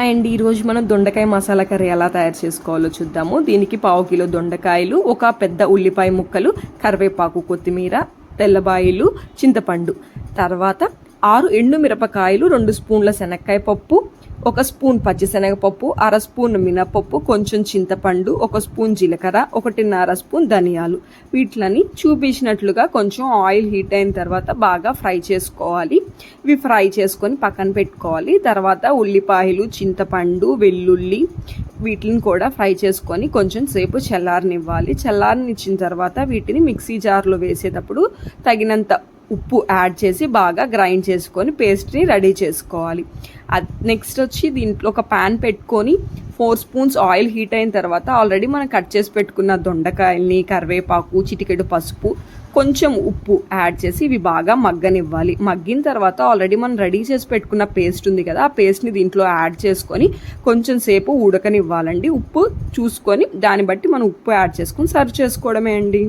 And ఈరోజు మనం దొండకాయ మసాలా కర్రీ ఎలా తయారు చేసుకోవాలో చూద్దాము. దీనికి పావు కిలో దొండకాయలు ఒక పెద్ద ఉల్లిపాయ ముక్కలు కరివేపాకు కొత్తిమీర తెల్లబాయిలు చింతపండు. తర్వాత ఆరు ఎండు మిరపకాయలు రెండు స్పూన్ల శనక్కాయ పప్పు ఒక స్పూన్ పచ్చిశనగపప్పు అర స్పూన్ మినపప్పు కొంచెం చింతపండు ఒక స్పూన్ జీలకర్ర ఒకటిన్నర స్పూన్ ధనియాలు. వీటిని చూపించినట్లుగా కొంచెం ఆయిల్ హీట్ అయిన తర్వాత బాగా ఫ్రై చేసుకోవాలి. ఇవి ఫ్రై చేసుకొని పక్కన పెట్టుకోవాలి. తర్వాత ఉల్లిపాయలు చింతపండు వెల్లుల్లి వీటిని కూడా ఫ్రై చేసుకొని కొంచెం సేపు చల్లారనివ్వాలి. చల్లారనిచ్చిన తర్వాత వీటిని మిక్సీ జార్లో వేసేటప్పుడు తగినంత ఉప్పు యాడ్ చేసి బాగా గ్రైండ్ చేసుకొని పేస్ట్ని రెడీ చేసుకోవాలి. నెక్స్ట్ వచ్చి దీంట్లో ఒక ప్యాన్ పెట్టుకొని ఫోర్ స్పూన్స్ ఆయిల్ హీట్ అయిన తర్వాత ఆల్రెడీ మనం కట్ చేసి పెట్టుకున్న దొండకాయల్ని కరివేపాకు చిటికెడు పసుపు కొంచెం ఉప్పు యాడ్ చేసి ఇవి బాగా మగ్గనివ్వాలి. మగ్గిన తర్వాత ఆల్రెడీ మనం రెడీ చేసి పెట్టుకున్న పేస్ట్ ఉంది కదా ఆ పేస్ట్ని దీంట్లో యాడ్ చేసుకొని కొంచెం సేపు ఉడకనివ్వాలండి. ఉప్పు చూసుకొని దాన్ని బట్టి మనం ఉప్పు యాడ్ చేసుకొని సర్వ్ చేసుకోవడమే అండి.